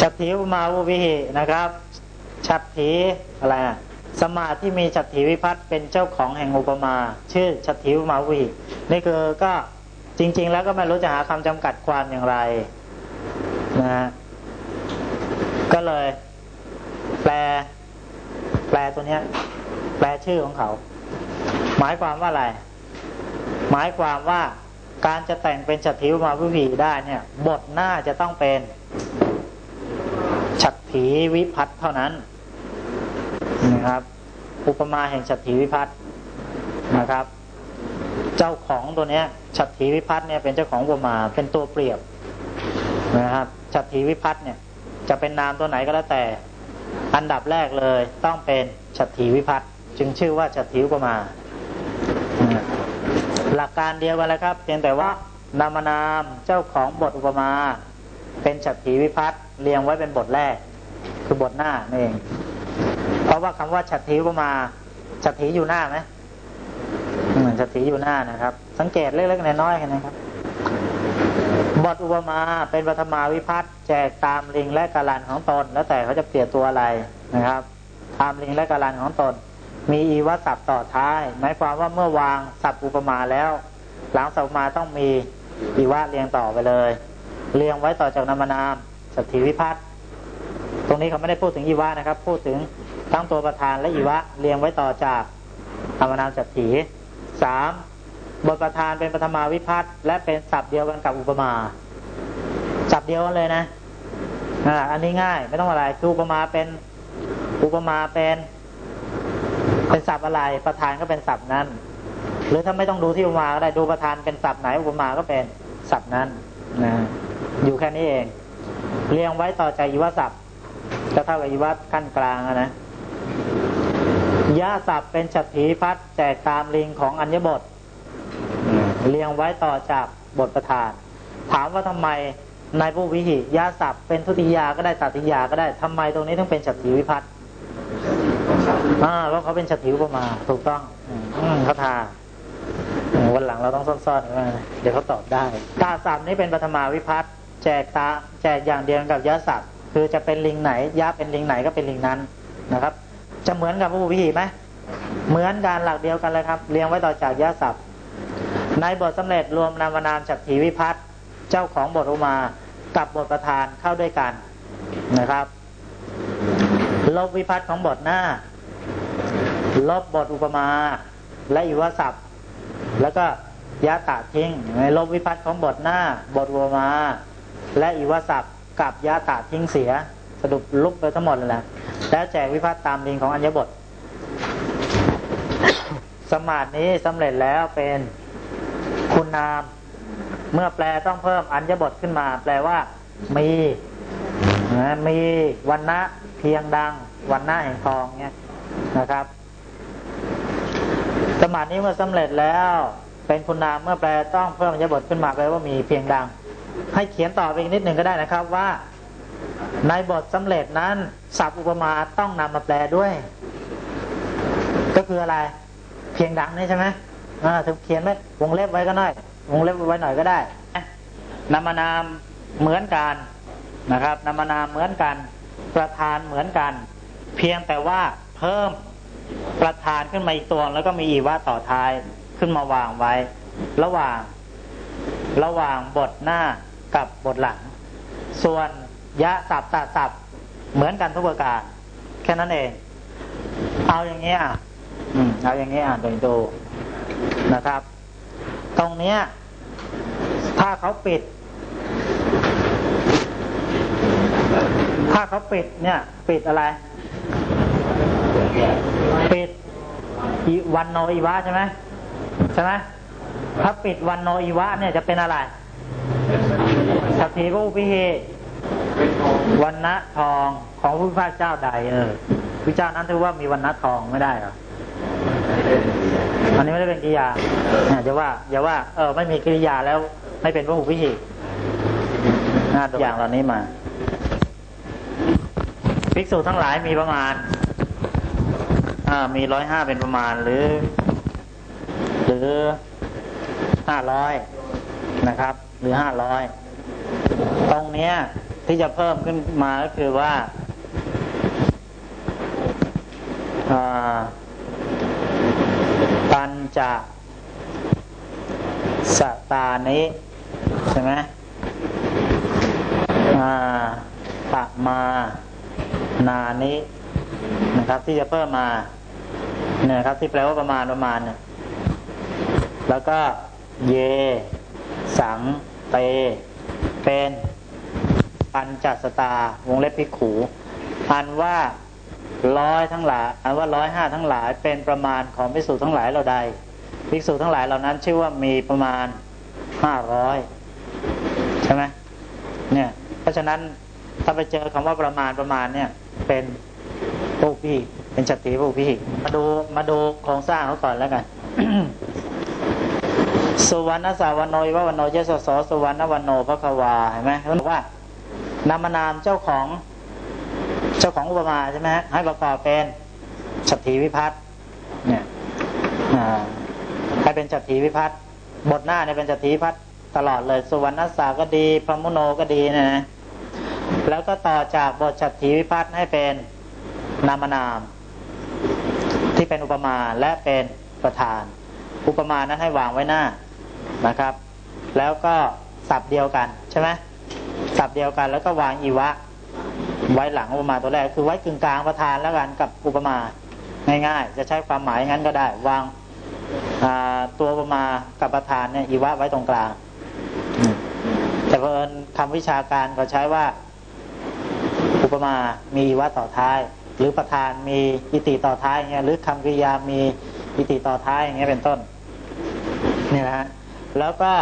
ฉัตถีอุปมาวุวิหินะครับ ฉัตถีอะไรอะสมาที่มีฉัตถีวิพัฒน์เป็นเจ้าของแห่งอุปมา ชื่อฉัตถีอุปมาวุวิหินี่คือก็จริง ๆ แล้วก็ไม่รู้จะหาคำจำกัดความอย่างไรนะฮะก็เลย แปล แปลตัวเนี้ย แปลชื่อของเขา หมายความว่าอะไร หมายความว่าการจะแต่งเป็นฉัตถีอุปมาวุวิหิได้เนี่ย บทหน้าจะต้องเป็น ถีวิพัฒน์เท่านั้นนะครับ อุปมาแห่งฉัตถีวิพัฒน์นะครับ เจ้าของตัวเนี้ยฉัตถีวิพัฒน์เนี่ยเป็นเจ้าของอุปมาเป็นตัวเปรียบนะครับฉัตถีวิพัฒน์เนี่ย จะเป็นนามตัวไหนก็แล้วแต่ อันดับแรกเลยต้องเป็นฉัตถีวิพัฒน์จึงชื่อว่าฉัตถีอุปมาหลักการเดียวกันเลยครับ เพียงแต่ว่านามนามเจ้าของบทอุปมา เป็นฉัตถีวิพัฒน์เรียงไว้เป็นบทแรก คือบทหน้านั่นเอง เพราะว่าคำว่าฉัตรถีอุปมาฉัตรถีอยู่หน้าไหมเหมือนฉัตรถีอยู่หน้านะครับ สังเกตเล็กๆน้อยๆกันนะครับบทอุปมาเป็นปฐมาวิพัฒน์แจกตามลิงและกาลันของตน แล้วแต่เขาจะเปลี่ยนตัวอะไรนะครับ ตามลิงและกาลันของตน มีอีวศัพท์ต่อท้าย หมายความว่าเมื่อวางศัพท์อุปมาแล้ว หลังศัพท์อุปมาต้องมีอีวะเรียงต่อไปเลย เรียงไว้ต่อจากนามนามสัตถีวิพัฒน์ ตรงนี้เขาไม่ได้พูดถึงอีวะนะครับ พูดถึงทั้งตัวประธานและอีวะเรียงไว้ต่อจากนามนามสัตถีสามบทประธานเป็นปฐมาวิพัฒน์และเป็นศัพท์เดียวกันกับอุปมาศัพท์เดียวกันเลยนะอ่าอันนี้ง่ายไม่ต้องอะไรคืออุปมาเป็นอุปมาเป็นเป็นศัพท์อะไรประธานก็เป็นศัพท์นั้น หรือถ้าไม่ต้องดูที่อุปมาก็ได้ดูประธานเป็นศัพท์ไหนอุปมาก็เป็นศัพท์นั้นนะอยู่แค่นี้เอง เรียงไว้ต่อใจอีวศัพท์ ก็เท่ากับอีวัตขั้นกลางอะนะยาศัพท์เป็นฉัตรถีพัฒแจกตามลิงของอัญญบทเรียงไว้ต่อจากบทประธาน ถามว่าทำไมในผู้วิหิยาศัพท์เป็นทุติยาก็ได้ตัติยาก็ได้ทำไมตรงนี้ต้องเป็นฉัตรถีวิพัฒน์อ่าเพราะเขาเป็นฉัตรถีอุปมา ถูกต้องอืมเขาทาวันหลังเราต้องซ่อนๆเดี๋ยวเขาตอบได้ตาศัพท์นี้เป็นปฐมาวิพัฒน์แจกตาแจกอย่างเดียวกับยาศัพท์ คือจะเป็นลิงไหนยาเป็นลิงไหนก็เป็นลิงนั้นนะครับ จะเหมือนกับผู้วิหิไหมเหมือนการหลักเดียวกันเลยครับ เรียงไว้ต่อจากยาศัพท์ในบทสำเร็จรวมนามนามฉัตรถีวิพัฒน์เจ้าของบทอุมากับบทประธานเข้าด้วยกันนะครับลบวิพัฒน์ของบทหน้า ลบบทอุปมา และอิวศัพท์แล้วก็ยะตะทิ้งในลบวิพัฒน์ของบทหน้า บทอุปมา และอิวศัพท์ กับยะตะทิ้งเสีย สรุปลุกไปทั้งหมดเลยแหละแล้วแจกวิพัฒน์ตามลิงของอัญญบท สมาธินี้สำเร็จแล้วเป็นคุณนาม เมื่อแปลต้องเพิ่มอัญญบทขึ้นมา แปลว่า มีมีวันนะเพียงดังวันหน้าแห่งทองเนี่ยนะครับ สมาธินี้เมื่อสำเร็จแล้ว เป็นคุณนามเมื่อแปลต้องเพิ่มอัญญบทขึ้นมาแปลว่ามีเพียงดัง ให้เขียนต่อไปอีกนิดหนึ่งก็ได้นะครับว่า ในบทสำเร็จนั้นศัพท์อุปมาต้องนำมาแปลด้วย ก็คืออะไร เพียงดังนี่ใช่ไหมอ่าถึงเขียนไหมวงเล็บไว้ก็ได้วงเล็บไว้หน่อยก็ได้นามนามเหมือนกันนะครับนามนามเหมือนกัน ประธานเหมือนกัน เพียงแต่ว่าเพิ่มประธานขึ้นมาอีกตัวแล้วก็มีอีว่าต่อท้ายขึ้นมาวางไว้ ระหว่าง ระหว่างบทหน้า กับบทหลัง ส่วนยะสับตาสับเหมือนกันทุกประการแค่นั้นเอง เอาอย่างเงี้ยอืมเอาอย่างเงี้ยโดยดูนะครับ ตรงเนี้ย ถ้าเขาปิด ถ้าเขาปิดเนี่ย ปิดอะไร ปิดวันโนอีวะใช่ไหมใช่ไหมถ้าปิดวันโนอีวะเนี่ยจะเป็นอะไร สัพพีก็อุปิเฮวันณะทองของพระพุทธเจ้าใด เออพระเจ้านั้นถือว่ามีวันณะทองไม่ได้หรออันนี้ไม่ได้เป็นกิริยาอย่าว่าอย่าว่า เออ ไม่มีกิริยาแล้วไม่เป็นพระหุพิหิหน้าตัวอย่างเหล่านี้มา ภิกษุทั้งหลายมีประมาณอ่ามีร้อยห้าเป็นประมาณหรือ หรือห้าร้อยนะครับ หรือห้าร้อย ตรงเนี้ยที่จะเพิ่มขึ้นมาก็คือว่าอ่าปัญจสตานิใช่ไหมอ่าปะมานานินะครับ ที่จะเพิ่มมาเนี่ยครับ ที่แปลว่าประมาณประมาณเนี่ยแล้วก็เย สังเตเป็น ปัญจสตาวงเล็บพิขูอันว่าร้อยทั้งหลายอันว่าร้อยห้าทั้งหลายเป็นประมาณของภิกษุทั้งหลายเราใดภิกษุทั้งหลายเหล่านั้น ชื่อว่ามีประมาณห้าร้อยใช่ไหมเนี่ย เพราะฉะนั้นถ้าไปเจอคำว่าประมาณประมาณเนี่ย เป็นผู้พี่เป็นจัตติผู้พี่มาดูมาดูโครงสร้างเขาก่อนแล้วกันสุวรรณสาวโนยววันโนเยสสสุวรรณวันโนพระควาเห็นไหมเขาบอกว่า นามนามเจ้าของเจ้าของอุปมาใช่ไหมฮะให้ประกอบเป็นฉัตรถีวิพัฒน์เนี่ยให้เป็นฉัตรถีวิพัฒน์บทหน้าเนี่ยเป็นฉัตรถีวิพัฒน์ตลอดเลย สุวรรณสาก็ดีพระมุโนก็ดีนะ แล้วก็ต่อจากบทฉัตรถีวิพัฒน์ให้เป็นนามนาม ที่เป็นอุปมาและเป็นประธาน อุปมานั้นให้วางไว้หน้านะครับ แล้วก็สับเดียวกันใช่ไหม สับเดียวกัน แล้วก็วางอีวะ ไว้หลังอุปมาตัวแรก คือไว้กึ่งกลางประธานแล้วกันกับอุปมาง่ายๆ จะใช้ความหมายงั้นก็ได้ วางตัวอุปมากับประธานเนี่ยอีวะไว้ตรงกลาง แต่เพอิญคำวิชาการก็ใช้ว่า อุปมามีอีวะต่อท้าย หรือประธานมีอิติต่อท้ายอย่างเงี้ยหรือคำกริยามีอิติต่อท้ายอย่างเงี้ยเป็นต้นนี่นะฮะแล้วก็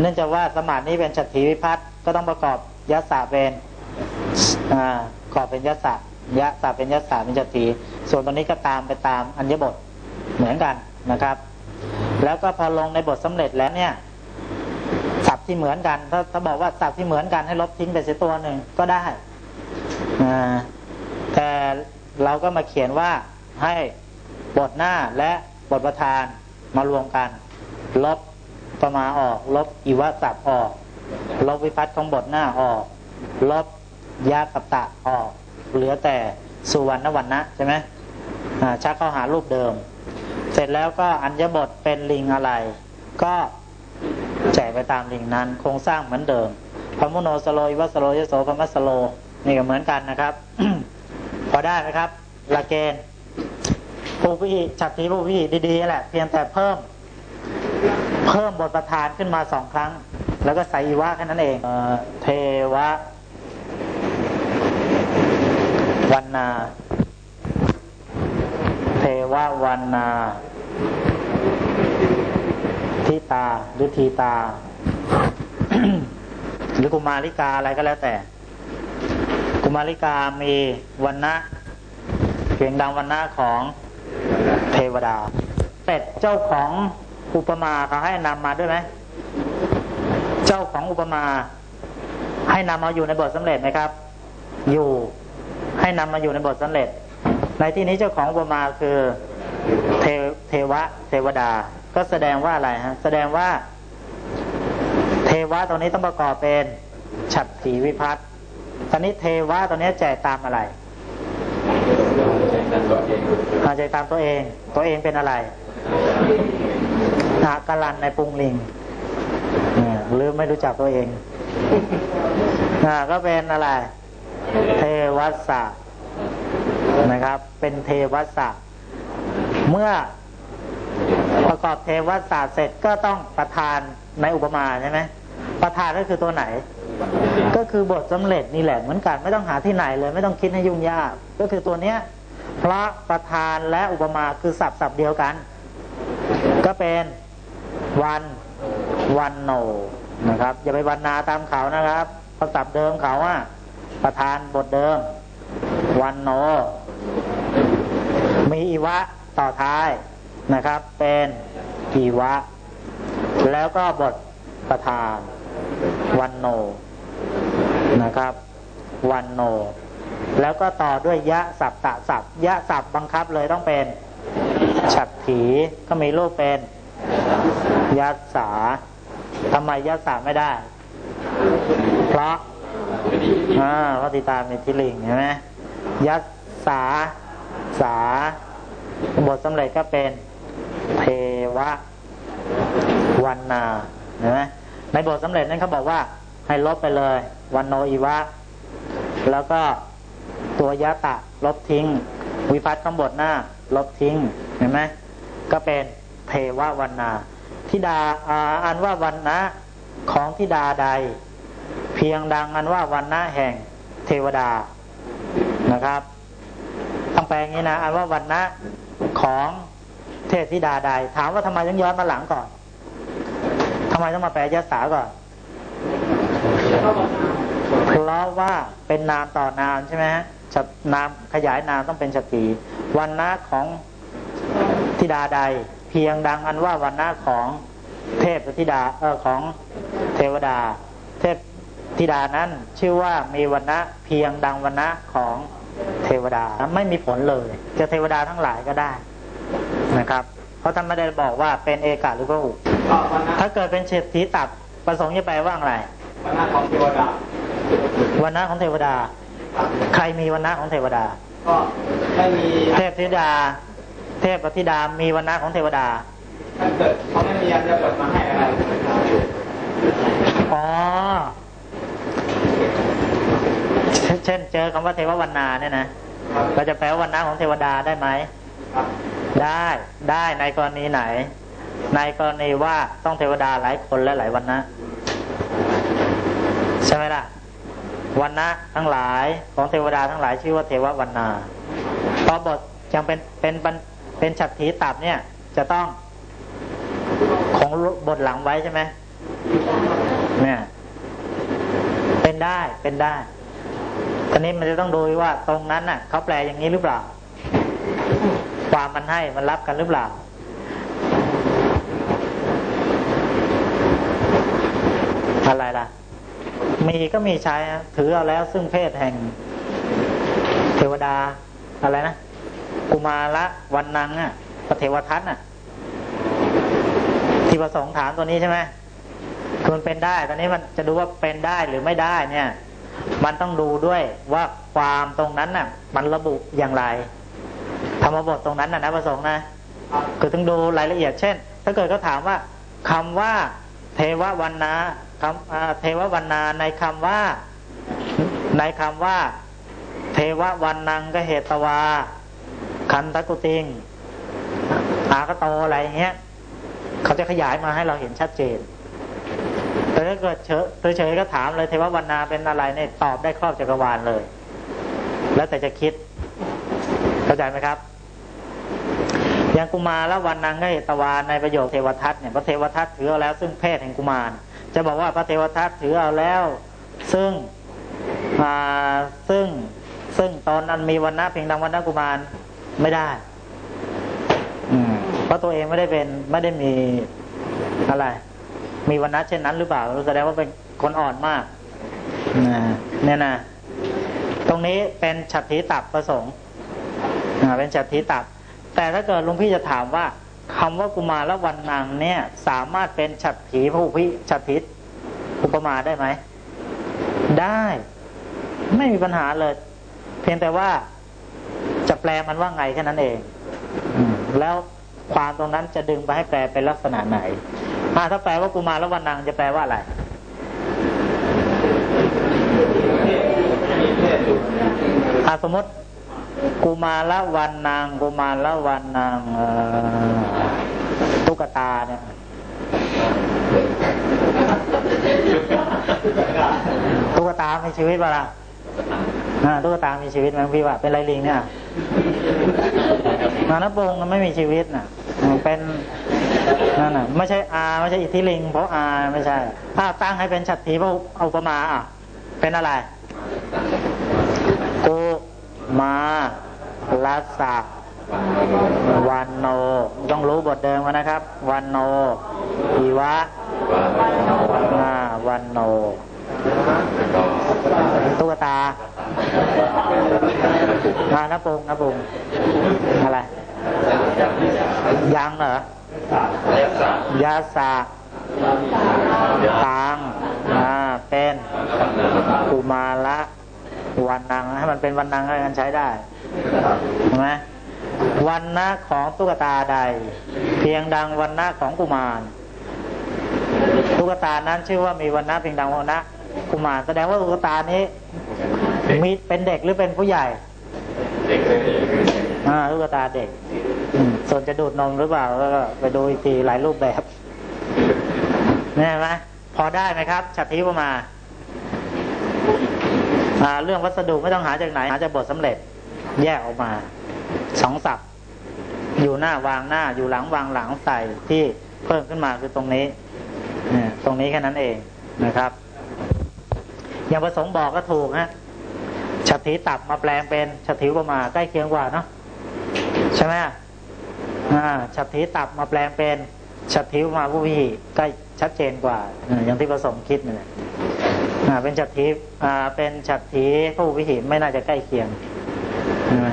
เนื่องจากว่าสมาธินี้เป็นฉัตรถีวิพัฒน์ ก็ต้องประกอบยัสสะเป็นอกอบเป็นยัสสะยะสะเป็นยัสสะเป็นจตีส่วนตรงนี้ก็ตามไปตามอัญญบทเหมือนกันนะครับ แล้วก็พอลงในบทสำเร็จแล้วเนี่ยศัพท์ที่เหมือนกัน ถ้าถ้าบอกว่าศัพท์ที่เหมือนกันให้ลบทิ้งไปเสียตัวหนึ่งก็ได้แต่เราก็มาเขียนว่าให้บทหน้าและบทประธานมารวมกัน ลบประมาออก ลบอีวะศัพท์ออก ลบวิพัฒน์ของบทหน้าออก ลบยากับตะออก เหลือแต่สุวรรณวันนะใช่ไหมอ่าชักเข้าหารูปเดิม เสร็จแล้วก็อัญญบทเป็นลิงอะไร ก็แจกไปตามลิงนั้น โครงสร้างเหมือนเดิมพมุโนสโลยวัสโลยโสพมัสโล นี่ก็เหมือนกันนะครับ พอได้ไหมครับหลักเกณฑ์ผู้พี่ฉัตรทีผู้พี่ดีๆแหละ เพียงแต่เพิ่ม เพิ่มบทประธานขึ้นมาสองครั้ง แล้วก็ใส่อีวะแค่นั้นเองเทวะ วันนา เทวะวันนาทิตาหรือทีตา หรือกุมาริกาอะไรก็แล้วแต่ กุมาริกามีวันนะเพียงดังวันนะของเทวดาเป็ดเจ้าของอุปมาเขาให้นำมาด้วยไหม จ้าของอุปมา ให้นำมาอยู่ในบทสำเร็จไหมครับ อยู่ให้นำมาอยู่ในบทสำเร็จ ในที่นี้เจ้าของอุปมาคือเทเทวะ เทวดา ก็แสดงว่าอะไรฮะแสดงว่า เทวะตรงนี้ต้องประกอบเป็นฉัตรถีวิพัฒน์ตอนนี้เทวะตรงนี้แจกตามอะไรอาใจตามตัวเอง ตัวเองเป็นอะไรอากาลันในปรุงลิงเนี่ย หรือไม่รู้จักตัวเองอ่าก็เป็นอะไร เทวัสสะนะครับ เป็นเทวัสสะเมื่อประกอบเทวัสสะเสร็จก็ต้องประทานในอุปมาใช่ไหมประธานก็คือตัวไหน ก็คือบทสำเร็จนี่แหละเหมือนกันไม่ต้องหาที่ไหนเลย ไม่ต้องคิดให้ยุ่งยาก ก็คือตัวเนี้ยพระประธานและอุปมาคือศัพท์ศัพท์เดียวกัน ก็เป็นวันวันโน นะครับอย่าไปวันนาตามเขานะครับเพราะศัพท์เดิมเขาอะประธานบทเดิม วันโน มีอีวะต่อท้ายนะครับ เป็นอีวะ แล้วก็บทประธาน วันโนนะครับ วันโน แล้วก็ต่อด้วยยะสับตะสับยะสับบังคับเลยต้องเป็นฉัตรถีก็มีรูปเป็นยัสสา ทำไมยัสสาไม่ได้ เพราะอ่าวัติตามีทิลิงเห็นไหมยัสสาสา บทสำเร็จก็เป็นเทวะวันนาเห็นไหมในบทสำเร็จนั้นเขาบอกว่า ให้ลบไปเลย วันโนอีวะ แล้วก็ตัวยะตะ ลบทิ้ง วิพัฒน์ข้างบทหน้า ลบทิ้งเห็นไหมก็เป็นเทววันนา ทิดาอ,าอันว่าวันนะของทิดาใด เพียงดังอันว่าวันนะแห่งเทวดานะครับต้องแปลงนี้นะอันว่าวันนะของเทพธิดาใด ถามว่าทำไมต้องย้อนมาหลังก่อนทำไมต้องมาแปลยศาก่อน เพราะว่าเป็นนามต่อนามใช่ไหมฮะจะนามขยายนามต้องเป็นสตีวันนะของธิดาใด เพียงดังอันว่าวันนะของเทพธิดาเออของเทวดา เทพธิดานั้นชื่อว่ามีวันนะเพียงดังวันนะของเทวดาไม่มีผลเลย จะเทวดาทั้งหลายก็ได้นะครับ เพราะท่านไม่ได้บอกว่าเป็นเอกาหรือพระอุก็วันนั้นถ้าเกิดเป็นเศรษฐีตับประสงค์จะแปลว่าอะไรวันนั้นของเทวดาวันนะของเทวดา ใครมีวันนะของเทวดา ก็ไม่มีเทพธิดา เทพธิดามีวันนะของเทวดาถ้าเกิดเขาไม่มีอันจะเปิดมาให้อะไรอ๋อ เช่นเช่นเจอคำว่าเทววันนาเนี่ยนะเราจะแปลว่าวันนะของเทวดาได้ไหมครับได้ได้ในกรณีไหน ในกรณีว่าต้องเทวดาหลายคนและหลายวันนะใช่ไหมล่ะวันนะทั้งหลายของเทวดาทั้งหลายชื่อว่าเทววันนาเพราะบทยังเป็นเป็น เป็นฉัตรถีตับเนี่ย จะต้องของบทหลังไว้ใช่ไหมเนี่ย เป็นได้เป็นได้ตอนนี้มันจะต้องดูว่าตรงนั้นน่ะเขาแปลอย่างนี้หรือเปล่า ความมันให้มันรับกันหรือเปล่าอะไรล่ะ มีก็มีใช้ถือเอาแล้วซึ่งเพศแห่ง เทวดาอะไรนะ กุมาละวันนังอะพระเทวทัตน่ะ ที่ประสงค์ถามตัวนี้ใช่ไหมคือมันเป็นได้ ตอนนี้มันจะดูว่าเป็นได้หรือไม่ได้เนี่ย มันต้องดูด้วยว่าความตรงนั้นน่ะ มันระบุอย่างไรธรรมบทตรงนั้นนะนะประสงค์นะคือต้องดูรายละเอียด เช่น ถ้าเกิดเขาถามว่าคำว่าเทววันนาคำเทววันนาในคำว่า ในคำว่า เทววันนังก็เหตวา คันตะกุติงอากโตอะไรอย่างเงี้ย เขาจะขยายมาให้เราเห็นชัดเจน แต่ถ้าเกิดเฉยเฉยๆก็ถามเลยเทววันนาเป็นอะไรเนี่ยตอบได้ครอบจักรวาลเลย แล้วแต่จะคิด เข้าใจไหมครับอย่างกุมารและวันนางก็เหตวาในประโยคเทวทัตเนี่ยพระเทวทัตถือเอาแล้วซึ่งเพศแห่งกุมาร จะบอกว่าพระเทวทัตถือเอาแล้ว ซึ่งอ่าซึ่งซึ่งตอนนั้นมีวันนะเพียงดังวันนะกุมาร ไม่ได้ อืม เพราะตัวเองไม่ได้เป็น ไม่ได้มีอะไร มีวันนะเช่นนั้นหรือเปล่าแสดงว่าเป็นคนอ่อนมากนะเนี่ยนะตรงนี้เป็นฉัตรถีตับประสงค์อ่าเป็นฉัตรถีตับ แต่ถ้าเกิดลุงพี่จะถามว่าคำว่ากุมารและวันนางเนี่ย สามารถเป็นฉัตรถีพระอุพิฉัตรถีอุปมาได้ไหม ได้ ไม่มีปัญหาเลย เพียงแต่ว่า จะแปลมันว่าไงแค่นั้นเองแล้วความตรงนั้นจะดึงไปให้แปลเป็นลักษณะไหนอ่าถ้าแปลว่ากุมารและวันนางจะแปลว่าอะไรอ่าสมมติกุมารละวันนางกุมารละวันนางตุ๊กตาเนี่ยตุ๊กตามีชีวิตเปล่า ตุ๊กตามีชีวิตไหมพี่ว่าเป็นไรลิงเนี่ยนานปงมันไม่มีชีวิตน่ะมันเป็นนั่นน่ะไม่ใช่อาไม่ใช่อิทธิลิง เพราะอาไม่ใช่ ถ้าตั้งให้เป็นฉัตรถีพระอุปมาอะ เป็นอะไรกุมาลัสสะวันโน ต้องรู้บทเดิมกันนะครับ วันโนอีวะนาวันโนตุ๊กตา อานะปงนะปงอะไร ยังเหรอยาสะตังอ่าเป็นกุมาระวันนังให้มันเป็นวันนังให้มันใช้ได้ใช่ไหมวันนะของตุ๊กตาใด เพียงดังวันนะของกุมารตุ๊กตานั้นชื่อว่ามีวันนะเพียงดังวันนะกุมารแสดงว่าตุ๊กตานี้ มีเป็นเด็กหรือเป็นผู้ใหญ่ เด็กเลยอ่าตุ๊กตาเด็กอืมส่วนจะดูดนมหรือเปล่าก็ไปดูอีกทีหลายรูปแบบนี่เห็นไหมพอได้ไหมครับฉัตรทิประมาอ่าเรื่องวัสดุไม่ต้องหาจากไหน หาจากบทสำเร็จ แยกออกมาสองศัพท์อยู่หน้าวางหน้า อยู่หลังวางหลังใส่ที่เพิ่มขึ้นมาคือตรงนี้เนี่ยตรงนี้แค่นั้นเองนะครับ อย่างประสงค์บอกก็ถูกฮะ ฉัตรทิตับมาแปลงเป็นฉัตรทิประมาใกล้เคียงกว่าเนาะใช่ไหมอ่าฉัตรทิตับมาแปลงเป็นฉัตรทิประมาผู้วิหิใกล้ชัดเจนกว่าอย่างที่ประสมคิดนี่แหละอ่าเป็นฉัตรทิอ่าเป็นฉัตรทิผู้วิหิไม่น่าจะใกล้เคียงใช่ไหม